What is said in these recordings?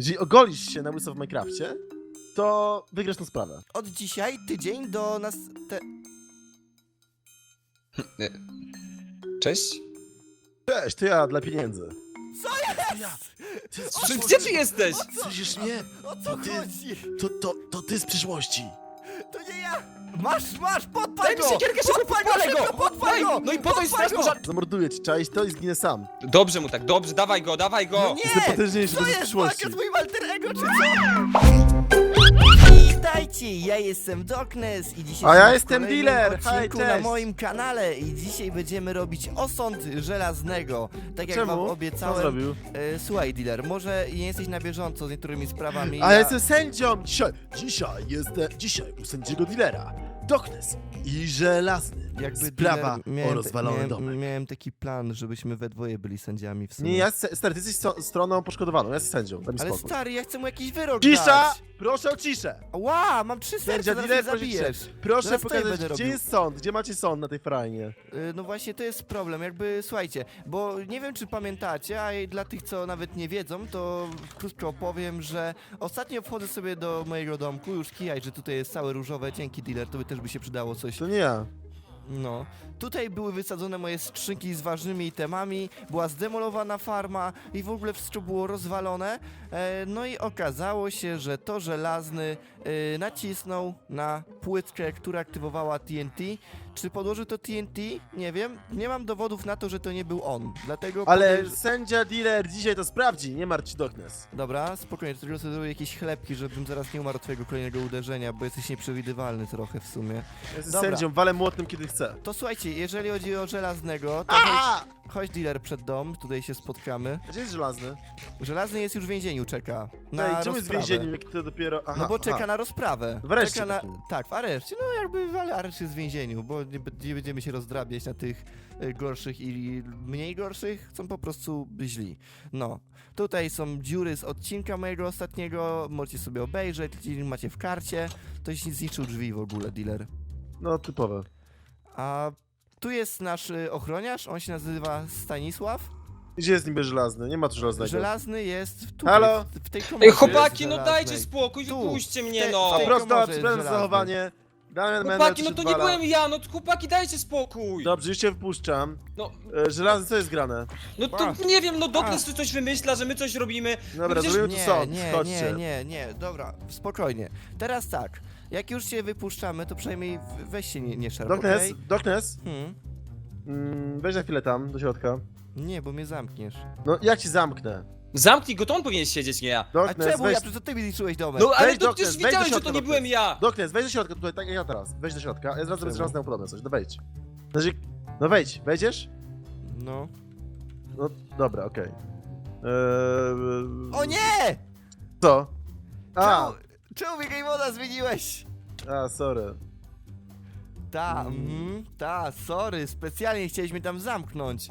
Jeżeli ogolisz się na łyso w Minecrafcie, to wygrasz tę sprawę. Od dzisiaj tydzień do nas... Te... Cześć? Cześć, to ja dla pieniędzy. Co jest? Ty Czy, gdzie ty jesteś? O co? Słyszysz mnie? O co Ty- chodzi? To, to, to ty z przyszłości. To! Masz, masz, podpal Daj mi go! siekierkę, szybko Podpal go, podpalę go! szybko, podpal Daj! go! No i po to jest straż Podpal go! pożarna. Zamorduję cię, czaisz to i zginę sam. Dobrze mu tak, dobrze, dawaj go, dawaj go! No nie! Jestem potężniejszy, z jest przyszłości. walka z moim alter ego, czy co? Witajcie, ja jestem Darkness i dzisiaj A ja jestem Dealer. odcinku Hej, na cześć. moim kanale i dzisiaj będziemy robić osąd żelaznego. Tak jak wam Czemu? Co obiecałem. zrobił? E, słuchaj, Dealer, może nie jesteś na bieżąco z niektórymi sprawami. A ja jestem sędzią! Dzisiaj, dzisiaj jestem, dzisiaj u sędziego dealera. Doknes i żelazny. Jakby Sprawa dealer, o rozwalony miałem, domek. miałem taki plan, żebyśmy we dwoje byli sędziami w sumie. Nie, ja, se- stary, ty jesteś so- stroną poszkodowaną, ja jestem sędzią, daj mi Ale spokój. stary, ja chcę mu jakiś wyrok Cisza! dać. Proszę o ciszę! Ła, mam trzy serca, Sędzia zaraz mnie proszę ciszę. zabijesz. Proszę Zaraz to ja pokazać, będę gdzie robił. jest sąd, gdzie macie sąd na tej frajnie. Y, No właśnie to jest problem, jakby słuchajcie, bo nie wiem czy pamiętacie, a i dla tych co nawet nie wiedzą, to krótko opowiem, że ostatnio wchodzę sobie do mojego domku, już kijaj, że tutaj jest całe różowe, dzięki dealer, to by też by się przydało coś. To nie ja. No. Tutaj były wysadzone moje skrzynki z ważnymi itemami, była zdemolowana farma i w ogóle wszystko było rozwalone. E, no i okazało się, że to żelazny e, nacisnął na płytkę, która aktywowała TNT. Czy podłożył to TNT? Nie wiem. Nie mam dowodów na to, że to nie był on. Dlatego. Ale podejrz- sędzia dealer dzisiaj to sprawdzi, nie martw się Doknes. Dobra, spokojnie, tylko sobie zrobię jakieś chlebki, żebym zaraz nie umarł od twojego kolejnego uderzenia, bo jesteś nieprzewidywalny trochę w sumie. Ja jestem Dobra. sędzią, walę młotnym kiedy chcę. To słuchajcie, jeżeli chodzi o żelaznego, to A! Chodź dealer przed dom, tutaj się spotkamy. Gdzie jest żelazny? Żelazny jest już w więzieniu, czeka. Na Ej, czemu jest w rozprawę. więzieniu, jak to dopiero... Aha, No bo czeka aha. na rozprawę. W areszcie czeka na... Tak, w areszcie. No jakby, ale areszt jest w więzieniu, bo nie, b- nie będziemy się rozdrabiać na tych e, gorszych i mniej gorszych, są po prostu źli. No. Tutaj są dziury z odcinka mojego ostatniego, możecie sobie obejrzeć, link macie w karcie. Ktoś zniszczył drzwi w ogóle, dealer. No, typowe. A tu jest nasz y, ochroniarz, on się nazywa Stanisław. Gdzie jest niby żelazny? Nie ma tu żelaznego. Żelazny jest Halo? w, w tej komorze Ej, chłopaki, no żelaznej. dajcie spokój, Tu, wypuśćcie mnie, no! A tej prosto, komorze przepraszam zachowanie. Damian Mendel Chłopaki, no to nie przyzwala. byłem ja, no chłopaki, dajcie spokój! Dobrze, już cię wpuszczam. No, E, Żelazny, co jest grane? no to A. nie wiem, no Doknes tu coś wymyśla, że my coś robimy. Dobra, Przecież- zrobimy tu sąd, nie, chodźcie. nie, nie, nie, dobra, spokojnie. Teraz tak, jak już cię wypuszczamy, to przynajmniej weź się nie, nie szarp, Doknes, okej? Doknes, Hmm? mm, weź na chwilę tam, do środka. Nie, bo mnie zamkniesz. No, ja ci zamknę. Zamknij go, to on powinien siedzieć, nie ja. A Doknes, czemu? weź... Ja przecież to ty mi zniszczyłeś domek. No ale Wejdź, to Doknes, przecież wejdź do wiedziałem, że to środka, nie byłem ja! Doknes, wejdź do środka, tutaj, tak jak ja teraz. Wejdź do środka, ja zaraz Czemu? zrobię żelazną podobne coś, no wejdź. Znaczy, no wejdź, wejdziesz? No. No, dobra, okej. Eee, O nie! Co? A, Czemu, czemu mi game moda zmieniłeś? a, sorry. Ta, mhm, ta, sorry, specjalnie chcieliśmy tam zamknąć.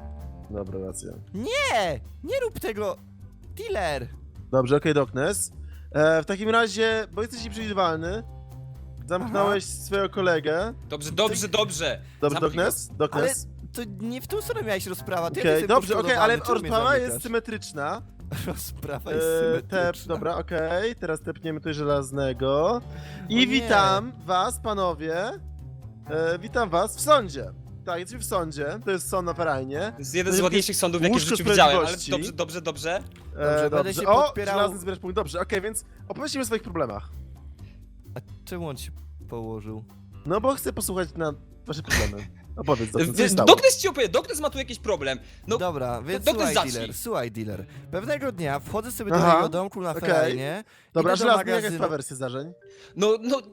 Dobra, racja. Nie! Nie rób tego! Dealer! Dobrze, okej, Doknes. E, w takim razie, bo jesteś nieprzewidywalny, zamknąłeś swojego kolegę. Dobrze, dobrze, dobrze! Dobrze, Zamknij Doknes? Doknes? To nie w tą stronę miałeś rozprawa, ty Okej, jesteś dobrze, okej, ale rozprawa jest symetryczna. Rozprawa jest E, symetryczna. tep, dobra, okej, teraz tepniemy tutaj żelaznego. I O nie. witam was, panowie. E, witam was w sądzie. Tak, jesteśmy w sądzie, to jest sąd na Ferajnie. To jest jeden To z ładniejszych sądów, jakie w łóżko życiu widziałem, ale sprawiedliwości. dobrze, dobrze, dobrze. E, Dobrze, będę się O, podpierał- żelazny zbierasz punkt, dobrze, okej, więc opowiedzcie mi o swoich problemach. A czemu on się położył? No bo chcę posłuchać na wasze problemy. Opowiedz, Doknes, co się stało? Doknes ci opowie, Doknes ma tu jakiś problem. No, Dobra, więc słuchaj zacznij? dealer, słuchaj dealer. Pewnego dnia wchodzę sobie do Aha, mojego domku na okej. ferajnie. Dobra, idę do żelazny, jaka jest magazynu- twoja wersja zdarzeń? no, no...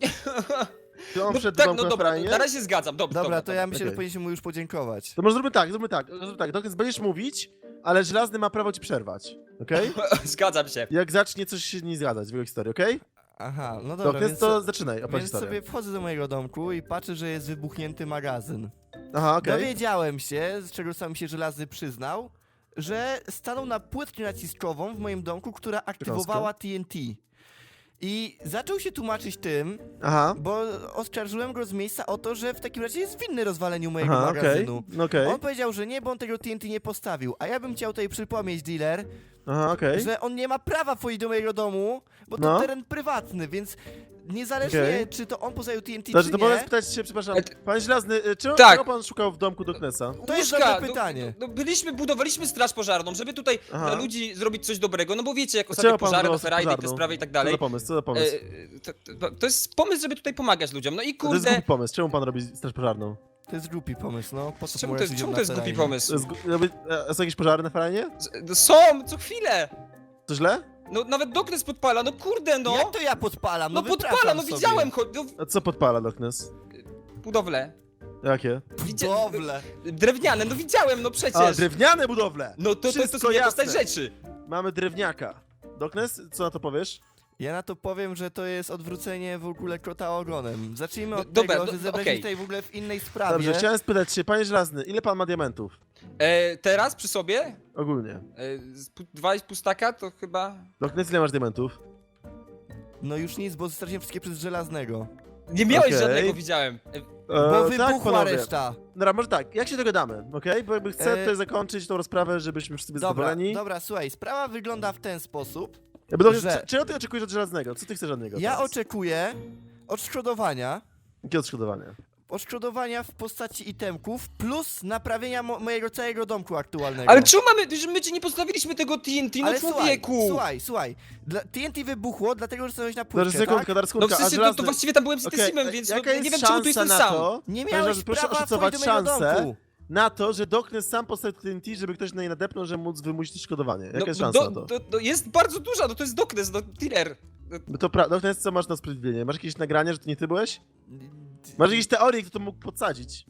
Czy on no wszedł tak, do no domku dobra, na razie się zgadzam, dobrze, Dobra, to ja myślę, że okej. powinniśmy mu już podziękować. To może zróbmy tak, zróbmy tak, zróbmy tak. Doknes, będziesz mówić, ale żelazny ma prawo ci przerwać, okej? Zgadzam się. Jak zacznie coś się nie zgadzać w jego historii, okej? Aha, no dobra, Doknes, więc, to zaczynaj, opowiedz więc historię. sobie wchodzę do mojego domku i patrzę, że jest wybuchnięty magazyn. Aha, okej. Dowiedziałem się, z czego sam się żelazny przyznał, że stanął na płytkę naciskową w moim domku, która aktywowała TNT. I zaczął się tłumaczyć tym, Aha. bo oskarżyłem go z miejsca o to, że w takim razie jest winny rozwaleniu mojego Aha, okej. magazynu. No okej. On powiedział, że nie, bo on tego TNT nie postawił. A ja bym chciał tutaj przypomnieć, dealer, Aha, okej. że on nie ma prawa wchodzić do mojego domu, bo to No. teren prywatny, więc niezależnie Okej. czy to on postawił TNT, Znaczy, czy to nie, mogę spytać się, przepraszam, panie Żelazny, y, czego, Tak. czego pan szukał w domku Doknesa? To jest Łóżka, dobre pytanie. No, no, byliśmy, budowaliśmy straż pożarną, żeby tutaj Aha. dla ludzi zrobić coś dobrego, no bo wiecie, jak Dlaczego ostatnie pan pożary, budował no Ferrari, te pożarną? sprawy i tak Co dalej. za pomysł, co za pomysł? E, to, to, to jest pomysł, żeby tutaj pomagać ludziom. No i to jest kurde, głupi pomysł, czemu pan robi straż pożarną? To jest głupi pomysł, no. Po co czemu to pomagać jest, ludziom czemu na to jest głupi terenie? To pomysł? jest, gu- robi- są jakieś pożary na faranie? Z- no Są, co chwilę. To źle? No nawet Doknes podpala, no kurde no. Jak to ja podpalam? No, No podpala, wypraszam no sobie. widziałem, cho- no, A co podpala Doknes? budowle. Jakie? Widzia- Budowle. Drewniane, no widziałem, no A, przecież. drewniane budowle! No to, to, to Wszystko są jasne. postać rzeczy. Mamy drewniaka. Doknes, co na to powiesz? Ja na to powiem, że to jest odwrócenie w ogóle kota ogonem. Zacznijmy No, od dobra, tego, no, że zebraliśmy okej. tutaj w ogóle w innej sprawie. Dobrze, chciałem spytać się, panie Żelazny, ile pan ma diamentów? E, teraz przy sobie, Ogólnie. e, z pu- dwa i pół staka to chyba... Doknes, ile masz diamentów? No już nic, bo straciłem wszystkie przez żelaznego. Nie miałeś Okej. żadnego, widziałem. E, Bo E, wybuchła panowie. reszta. Dobra, może tak, jak się dogadamy, okej? Bo jakby chcę E, tutaj zakończyć tą rozprawę, żebyśmy wszyscy byli Dobra, zadowoleni. dobra, słuchaj, sprawa wygląda w ten sposób. Jakby Doknes, że- czy- Czego ty oczekujesz od Żelaznego? Co ty chcesz od niego Ja teraz? oczekuję odszkodowania. Jakie odszkodowanie? Odszkodowania w postaci itemków plus naprawienia mo mojego całego domku aktualnego. Ale czemu mamy, że my ci nie postawiliśmy tego TNT, no Ale człowieku? słuchaj, słuchaj. Dla, TNT wybuchło, dlatego że stanąłeś na Dobrze, płytkę, sekundka, tak? dobra, No w sensie, to, Żelazny... to właściwie tam byłem z Okej, Tysimem, e, więc no, nie wiem czemu tu jestem sam. To, Nie miałeś Żelazny, proszę prawa oszacować wchodzić do mojego szansę domku. Na to, że Doknes sam postawił TNT, żeby ktoś na nie nadepnął, żeby móc wymusić odszkodowanie. Jaka No, jest no, szansa do, na to? to, to jest bardzo duża, no to jest Doknes, no dealer. Bo to pra... Doknes, co masz na usprawiedliwienie? Masz jakieś nagrania, że to nie ty byłeś? Masz jakieś teorie, kto to mógł podsadzić?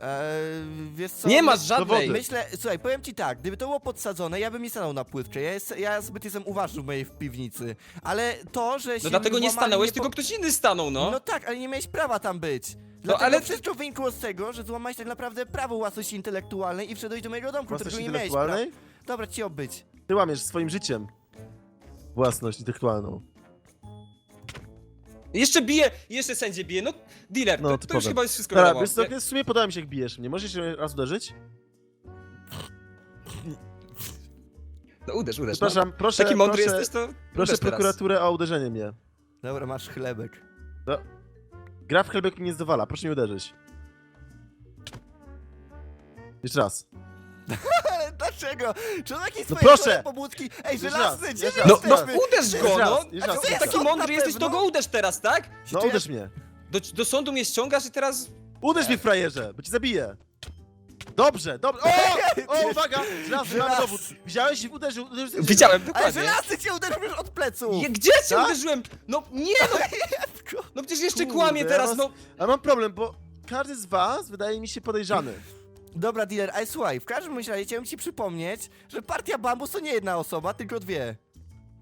Eee, wiesz co? Nie masz żadnej. Dowody. Myślę, słuchaj, powiem ci tak, gdyby to było podsadzone, ja bym nie stanął na płytkę. Ja, jest, ja zbyt jestem uważny w mojej piwnicy. Ale to, że się No dlatego nie stanąłeś, nie tylko ktoś inny stanął, no. No tak, ale nie miałeś prawa tam być. Dlatego ale- ale wszystko wynikło z tego, że złamałeś tak naprawdę prawo własności intelektualnej i wszedłeś do mojego domku, Własność którego nie miałeś prawa. intelektualnej? Dobra, ci obyć. Ty łamiesz swoim życiem własność intelektualną. Jeszcze bije, jeszcze sędzie bije, no dealer, No, to, to już chyba jest wszystko Dobra, wiadomo. wiesz co, Doknes, w sumie podoba mi się, jak bijesz mnie. Możesz się raz uderzyć? No uderz, uderz. Przepraszam, no. proszę, Taki mądry proszę, jesteś, to proszę uderz teraz. prokuraturę o uderzenie mnie. Dobra, masz chlebek. Gra w chlebek mi nie zdowala, proszę nie uderzyć. Jeszcze raz. Dlaczego? Czy on jakieś No swoje proszę! pobudki? Ej, Jeszcze żelazny, raz, gdzie jeszcze No, no jesteśmy? uderz Jeszcze go, raz, no! jeszcze raz, A ty jeszcze taki raz. mądry jesteś, to pewno? go uderz teraz, tak? No uderz mnie. Do, do sądu mnie ściągasz i teraz... Uderz mnie, frajerze, bo cię zabiję. Dobrze, dobrze. O! O, uwaga! Żelazny, mamy Żelazny. dowód. Widziałeś? Uderzył, uderzył. Widziałem, Ale dokładnie. żelazny cię uderzył już od plecu! Je, gdzie cię Tak? uderzyłem? No nie, no! No przecież jeszcze Kurde, kłamie ja teraz, was- no! Ale mam problem, bo każdy z was wydaje mi się podejrzany. Dobra, dealer, ale słuchaj, w każdym bądź razie chciałem ci przypomnieć, że partia Bambus to nie jedna osoba, tylko dwie.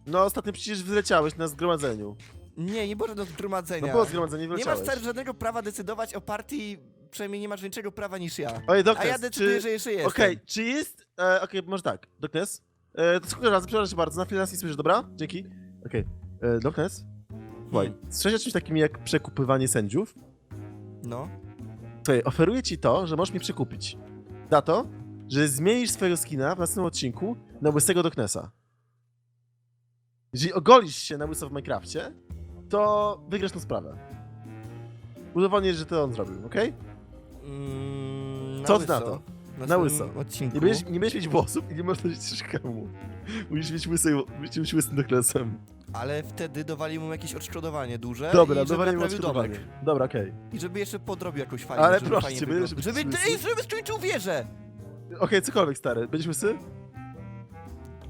No ostatnio przecież wyleciałeś na zgromadzeniu. Nie, nie było żadnego zgromadzenia. No było zgromadzenie, nie masz wyleciałeś. stary żadnego prawa decydować o partii, przynajmniej nie masz większego prawa niż ja. Oj, A Doknes, ja decyduję, czy... że jeszcze jestem. Okej, czy jest... E, Okej, może tak. Doknes? E, to sekunda razy, przepraszam bardzo, na chwilę nas nie słyszysz, dobra? Dzięki. Okej. E, Doknes? Słuchaj, Hmm. słyszałeś o czymś takim jak przekupywanie sędziów? No. Słuchaj, oferuję ci to, że możesz mnie przekupić. Za to, że zmienisz swojego skina w następnym odcinku na łysego Doknesa. Jeżeli ogolisz się na łyso w Minecrafcie, to wygrasz tę sprawę. Udowodnisz, że to on zrobił, okej? Mm, Co ty na to? Na, łyso. Odcinku. Nie będziesz, nie będziesz mieć włosów i nie możesz nosić szkemu. Musisz mieć łysy, musisz mieć łysym Doknesem. Ale wtedy dowali mu jakieś odszkodowanie duże Dobra, i żeby naprawił odszkodowanie. domek. Dobra, okej. I żeby jeszcze podrobił jakoś fajnie, Ale żeby proszę fajnie cię, wyglądał. żeby żeby, być ej, łysy. żeby skończył wieżę! Okej, cokolwiek, stary. Będziesz łysy?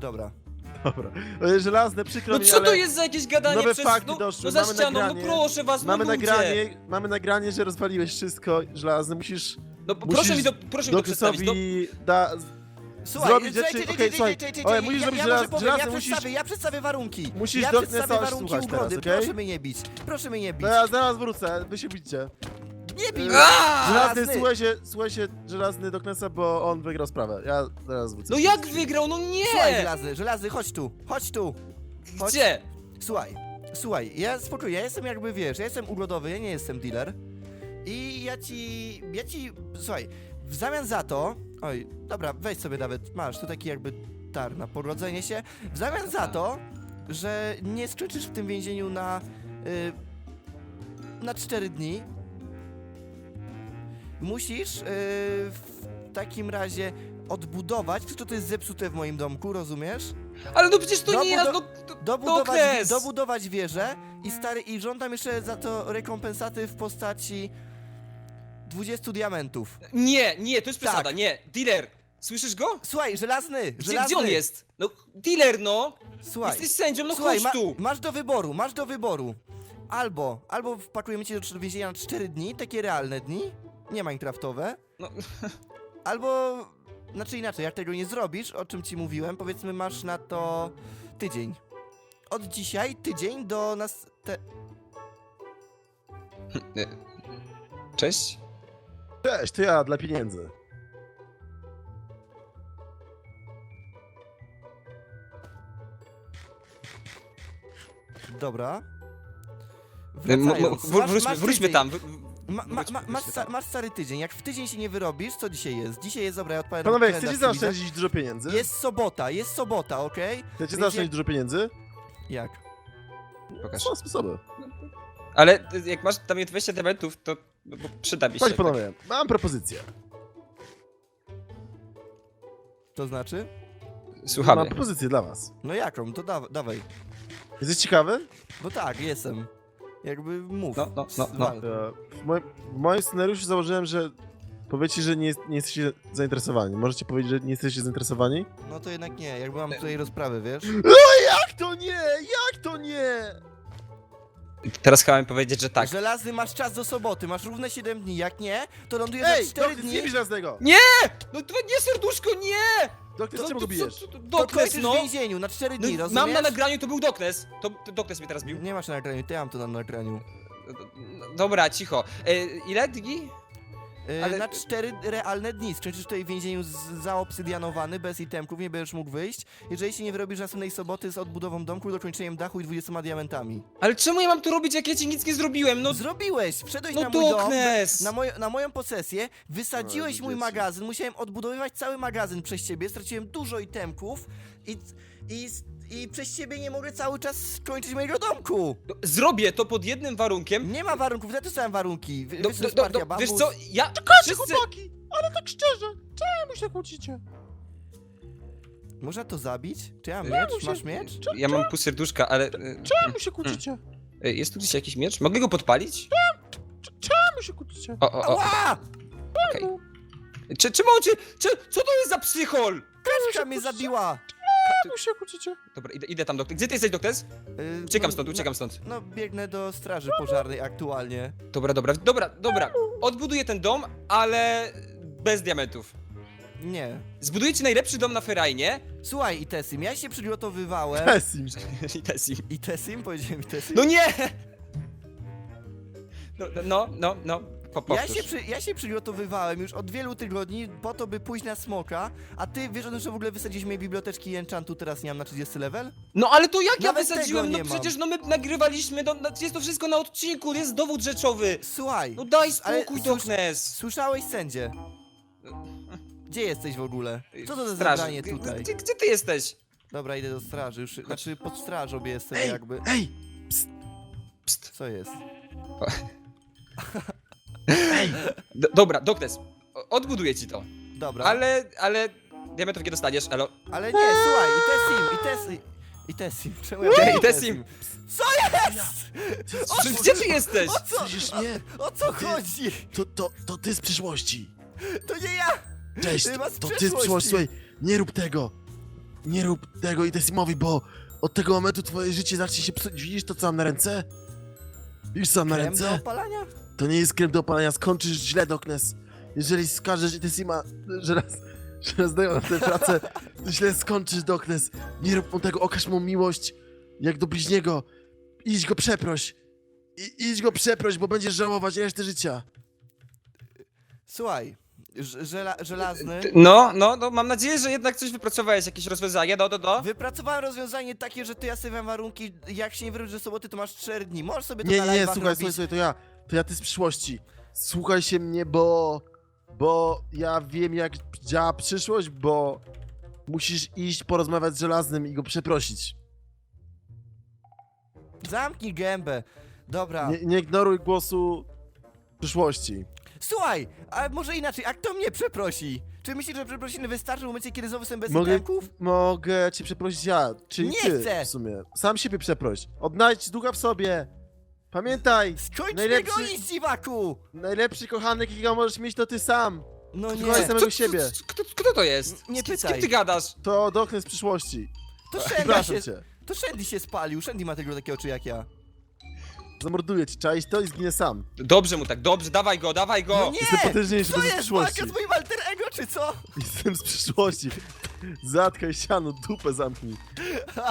Dobra. Dobra. E, Żelazne, przykro No mi, co ale to jest za jakieś gadanie nowe przez... fakty no, doszły, no za mamy ścianą, nagranie. no proszę was, mamy no ludzie. nagranie, mamy nagranie, że rozwaliłeś wszystko, Żelazny. Musisz No proszę Musisz mi to, proszę mi to przedstawić, no. Doknesowi da... Słuchaj, Zrobić rzeczy- czekaj, okej, czekaj, słuchaj. czekaj, Oj, czekaj, musisz ja, zrobić ja żelaz- może powiem, żelazny, ja musisz- przedstawię, ja przedstawię warunki. Musisz ja Doknesa przedstawię warunki słuchać teraz, ugody, okej? proszę mnie nie bić. Proszę mnie nie bić. No ja zaraz wrócę, wy się bicie. Nie bij Eee, mnie! Żelazny, słuchaj się, słuchaj się, Żelazny Doknesa, bo on wygrał sprawę. Ja zaraz wrócę. No jak wygrał, no Słuchaj, nie! żelazny, żelazny, chodź tu, chodź tu. Chodź. Gdzie? Słuchaj, słuchaj, ja spokojnie, ja jestem jakby, wiesz, ja jestem ugodowy, ja nie jestem dealer. I ja ci, ja ci, słuchaj, w zamian za to, oj, dobra, weź sobie nawet, masz, tu taki jakby dar na pogodzenie się. W zamian za to, że nie skończysz w tym więzieniu na, y, na 4 dni, musisz y, w takim razie odbudować, wszystko to jest zepsute w moim domku, rozumiesz? Ale no przecież to nie ja, no... to- Dobudować, Doknes! dobudować wieżę i stary i żądam jeszcze za to rekompensaty w postaci 20 diamentów. Nie, nie, to jest Tak. przesada, nie. Dealer, słyszysz go? Słuchaj, żelazny, Gdzie, żelazny. gdzie on jest? No, dealer, no! Słuchaj, Jesteś sędzią, no słuchaj, chodź tu! masz do wyboru, masz do wyboru. Albo, albo wpakujemy cię do więzienia na 4 dni, takie realne dni, nie minecraftowe. No. Albo, znaczy inaczej, jak tego nie zrobisz, o czym ci mówiłem, powiedzmy masz na to tydzień. Od dzisiaj tydzień do nas... Te... Cześć? Cześć, to ja dla pieniędzy. Dobra. M- m- Wracając, wr- masz- wróćmy, masz wróćmy tydzień. tam. wr- Ma, ma, wróćmy- ma, masz, wróćmy sta, tam. masz stary tydzień. Jak w tydzień się nie wyrobisz, co dzisiaj jest? Dzisiaj jest dobra, ja odpalę Panowie, kalendarz, chcecie co widzę. zaoszczędzić dużo pieniędzy? Jest sobota, jest sobota, okej? Chcecie zaoszczędzić dużo pieniędzy? Jak? Pokaż. Są sposoby. Ale y, jak masz tam 20 diamentów, to bo przyda mi się. Chodź panowie, mam propozycję. To znaczy? Słuchamy. Mam propozycję dla was. No jaką? To da, dawaj. Jesteś ciekawy? No tak, jestem. Jakby mów. No, no, no, no. E, W moim, w moim scenariuszu założyłem, że powiecie, że nie, jest- nie jesteście zainteresowani. Możecie powiedzieć, że nie jesteście zainteresowani? No to jednak nie, jakby mam tutaj rozprawę, wiesz? Jak to nie? Jak to nie? Teraz chciałem powiedzieć, że tak. Żelazny masz czas do soboty, masz równe 7 dni, jak nie, to lądujesz Ej, za 4 Doknes, dni, nie bijesz nas tego! No to nie serduszko, nie! Doknes, To- czemu go bijesz? to- kończysz no! w więzieniu na 4 dni, No, rozumiesz? mam na nagraniu, to był Doknes. To, to Doknes mnie teraz bił. Nie masz na nagraniu, to ja mam to na nagraniu. No, Dobra, cicho. E, ile dni? Yy, Ale- Na 4 realne dni. Skończysz tutaj w więzieniu zaobsydianowany, bez itemków, nie będziesz mógł wyjść. Jeżeli się nie wyrobisz następnej soboty z odbudową domku, dokończeniem dachu i 20 diamentami. Ale czemu ja mam to robić, jak ja ci nic nie zrobiłem? No, Zrobiłeś! Wszedłeś no na mój dom, Doknes! na, moje, na moją posesję, wysadziłeś No, mój magazyn, musiałem odbudowywać cały magazyn przez ciebie, straciłem dużo itemków i, i, i przez ciebie nie mogę cały czas skończyć mojego domku! No, Zrobię to pod jednym warunkiem. Nie ma warunków, ja też są warunki. Wy, Do, do, do, wiesz co, ja... Wszyscy... chłopaki! Ale tak szczerze, czemu się kłócicie? Można to zabić? Czy ja mam miecz? się- Masz miecz? Ja mam pół serduszka, ale... e, Czemu się kłócicie? e, Jest tu gdzieś jakiś miecz? Mogę go podpalić? Czemu się kłócicie? O, o, o, Ała! okej. Czy, czemu on cię... Czy, co to jest za psychol? Kaczka mnie zabiła! Czemu się kłócicie? Dobra, idę, idę tam, doktor. Gdzie ty jesteś, Doknes? Yy, Uciekam no, stąd, no- uciekam stąd. No, biegnę do straży pożarnej aktualnie. Dobra, dobra, dobra, dobra. Odbuduję ten dom, ale bez diamentów. Nie. Zbuduję ci najlepszy dom na Ferajnie. Słuchaj, Itesim, ja się przygotowywałem. Pesim. I Tessim. Itesim? Powiedziałem Itesim? No nie! No, no, no, no. Ja się, przy, ja się przygotowywałem już od wielu tygodni po to, by pójść na smoka, a ty wiesz o tym, że w ogóle wysadziliśmy jej biblioteczki i enchantu teraz nie mam na 30 level? No ale to jak ja Nawet wysadziłem? tego No nie mam. przecież no my nagrywaliśmy, no, no, jest to wszystko na odcinku, jest dowód rzeczowy. Słuchaj, No daj Ale spokój, słysz- Doknes. słyszałeś sędzie? Gdzie jesteś w ogóle? Co to za Straż, zabranie g- tutaj? Gdzie, gdzie ty jesteś? Dobra, idę do straży, już, znaczy pod strażą jestem jakby. ej, Psst. Co jest? Ej! D dobra, Doknes, o- odbuduję ci to. Dobra. Ale, ale diamentów nie dostaniesz, elo. Ale nie, słuchaj, Itesim, Itesim. Itesim, czemu ja Ej, mówię Itesim. Co jest? Czy, gdzie ty jesteś? O co? Słyszysz mnie? O co Ty- chodzi? To, to, to ty z przyszłości. To nie ja! Cześć, Ty masz to ty z przyszłości. przyszłości. Słuchaj, nie rób tego. Nie rób tego i Tesimowi, bo od tego momentu twoje życie zacznie się psuć. Widzisz to, co mam na ręce? Widzisz, co mam na Krem do ręce? opalania? To nie jest krem do opalania, skończysz źle, Doknes. Jeżeli skażesz Tesima, że raz, że raz dają na tę pracę, to źle skończysz, Doknes. Nie rób mu tego, okaż mu miłość, jak do bliźniego. Idź go przeproś. I, idź go przeproś, bo będziesz żałować resztę życia. Słuchaj, ż- żela, żelazny. No, no, no, mam nadzieję, że jednak coś wypracowałeś, jakieś rozwiązanie, no, no, no. Wypracowałem rozwiązanie takie, że ty ja stawiam warunki, jak się nie wyruszysz do soboty, to masz 4 dni. Możesz sobie to Nie, na nie, nie, live'ach słuchaj, robić. słuchaj, słuchaj, to ja, to ja ty z przyszłości. Słuchaj się mnie, bo, bo ja wiem jak działa przyszłość, bo musisz iść porozmawiać z Żelaznym i go przeprosić. Zamknij gębę. Dobra. Nie, nie ignoruj głosu przyszłości. Słuchaj, a może inaczej, a kto mnie przeprosi? Czy myślisz, że przeprosiny wystarczy w momencie, kiedy znowu jestem bez Mogę, mogę cię przeprosić ja, czyli Nie ty chcę. w sumie. Sam siebie przeproś. Odnajdź ducha w sobie. Pamiętaj, Skończ Najlepszy- gonić, dziwaku! najlepszy kochanek, jakiego możesz mieć, to ty sam. No nie, Słuchaj, samego siebie. Kto, kto to jest? Nie Z pytaj. kim ty gadasz? To doknę z przyszłości. to Shandy Przepraszam się, cię. to Shandy się spalił, Shandy ma tego takie oczy jak ja. Zamorduję cię, czaić to i zginę sam. Dobrze mu tak, dobrze, dawaj go, dawaj go! No nie! Jestem potężniejszy, Co bo z jest przyszłości. walka z moim alter ego, czy co? Jestem z przyszłości. Zatkaj siano, dupę zamknij.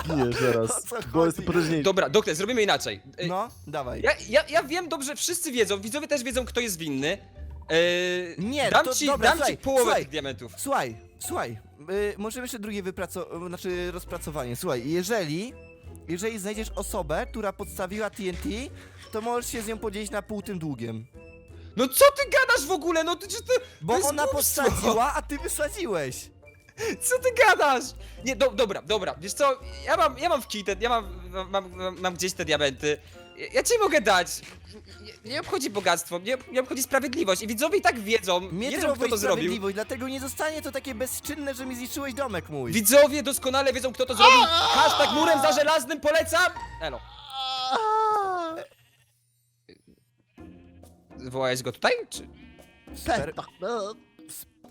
Giniesz zaraz, co bo chodzi? jestem potężniejszy. Dobra, doktor, zrobimy inaczej. Ej, No, dawaj. Ja, ja, ja wiem dobrze, wszyscy wiedzą, widzowie też wiedzą, kto jest winny. Eee, Nie, dam to ci, dobra, dam słuchaj, ci połowę słuchaj. tych diamentów. Słuchaj, słuchaj, y, możemy jeszcze drugie wypracowanie, znaczy rozpracowanie. Słuchaj, jeżeli, jeżeli znajdziesz osobę, która podstawiła TNT, to możesz się z nią podzielić na pół tym długiem. No co ty gadasz w ogóle? No ty, czy ty, Bo to jest ona głupstwo. podsadziła, a ty wysadziłeś. Co ty gadasz? Nie, do, dobra, dobra, wiesz co, ja mam, ja mam w kij te, ja mam, mam, mam, mam gdzieś te diamenty. Ja, ja ci mogę dać. Nie, nie obchodzi bogactwo, nie, nie obchodzi sprawiedliwość i widzowie i tak wiedzą, Mnie wiedzą kto to zrobił. sprawiedliwość, dlatego nie zostanie to takie bezczynne, że mi zniszczyłeś domek mój. Widzowie doskonale wiedzą kto to zrobił. Hashtag murem za żelaznym polecam. Elo. Wołałeś go tutaj? Czy... Super. No,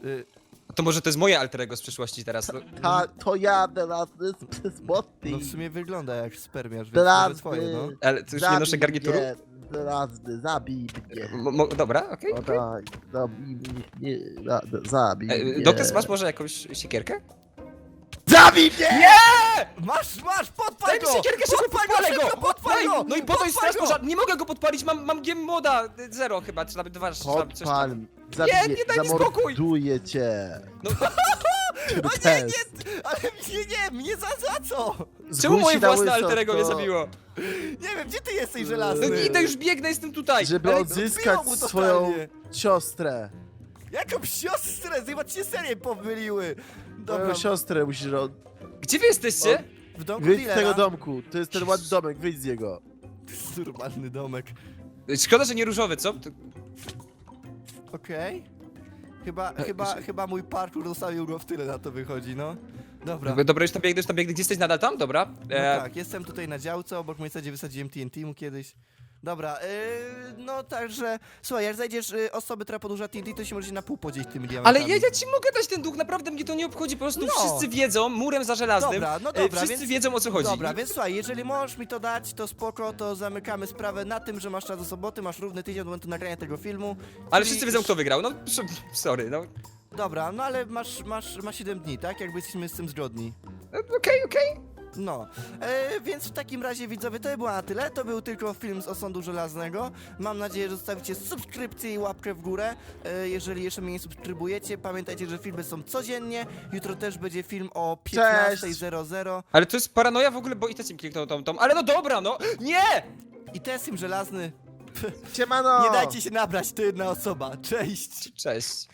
Y, To może to jest moje alter ego z przyszłości teraz. No, Ta, to ja teraz z boty. no w sumie wygląda jak spermiarz, więc może swoje, no. ale to już nie noszę garnituru? Blady, zabij mnie. Mo, mo, dobra, okej. O okej. tak, zabij mnie, nie, za- zabij E, mnie. Doknes, masz może jakąś siekierkę? Zabij mnie! Masz, masz, podpal Daj mi go! siekierkę, szybko Podpal podpalę go! szybko, podpal go! No i po to jest straż Podpal go! pożarna. Nie mogę go podpalić, mam, mam giem moda y, zero chyba, czy nawet dwa, czy tam coś Podpal, tam. zabiję, nie daj mi spokój! zamorduję cię. No, Ciebie O nie, nie, ale mnie nie, mnie za, za co? czemu moje Zgój się na własne łyso, alter ego mnie to- zabiło? Nie wiem, gdzie ty jesteś No żelazny? idę, już biegnę, jestem tutaj. Żeby Ale odzyskać mu swoją totalnie. siostrę. Jaką siostrę? Chyba ci się serie pomyliły. Dobra, Moją siostrę musisz od... Gdzie wy jesteście? w domku Wyjdź z dealera. tego domku. To jest ten ładny domek, wyjdź z niego. Normalny domek. Szkoda, że nie różowy, co? To- Okej. Chyba, E, chyba, chyba mój parkour zostawił go w tyle, na to wychodzi, no. Dobra. Dobra, już tam biegnę, już tam biegnę. Gdzie jesteś nadal tam? Dobra. No E, tak, jestem tutaj na działce, obok mojej sadzie wysadziłem TNT mu kiedyś. Dobra, yy, no także, słuchaj, jak znajdziesz yy, osobę, która podłuża TNT, to się możecie na pół podzielić tymi diamentami. Ale ja, ja ci mogę dać ten duch, naprawdę mnie to nie obchodzi, po prostu No. wszyscy wiedzą, murem za żelaznym. Dobra, no e, dobra, Wszyscy więc- wiedzą o co chodzi. Dobra, więc słuchaj, jeżeli możesz mi to dać, to spoko, to zamykamy sprawę na tym, że masz czas do soboty, masz równy tydzień od momentu nagrania tego filmu. Ale czyli- wszyscy wiedzą kto wygrał, no sorry, no. Dobra, no ale masz, masz, masz 7 dni, tak? Jakby jesteśmy z tym zgodni. E, Okej, okej. No, e, więc w takim razie widzowie, to było na tyle. To był tylko film z Osądu Żelaznego. Mam nadzieję, że zostawicie subskrypcję i łapkę w górę. E, jeżeli jeszcze mnie nie subskrybujecie, pamiętajcie, że filmy są codziennie. Jutro też będzie film o 15.00. Ale to jest paranoja w ogóle, bo i też im kliknął tą, tą. Ale no dobra, no. Nie! I film żelazny. Siemano! Nie dajcie się nabrać, to jedna osoba. Cześć! Cześć.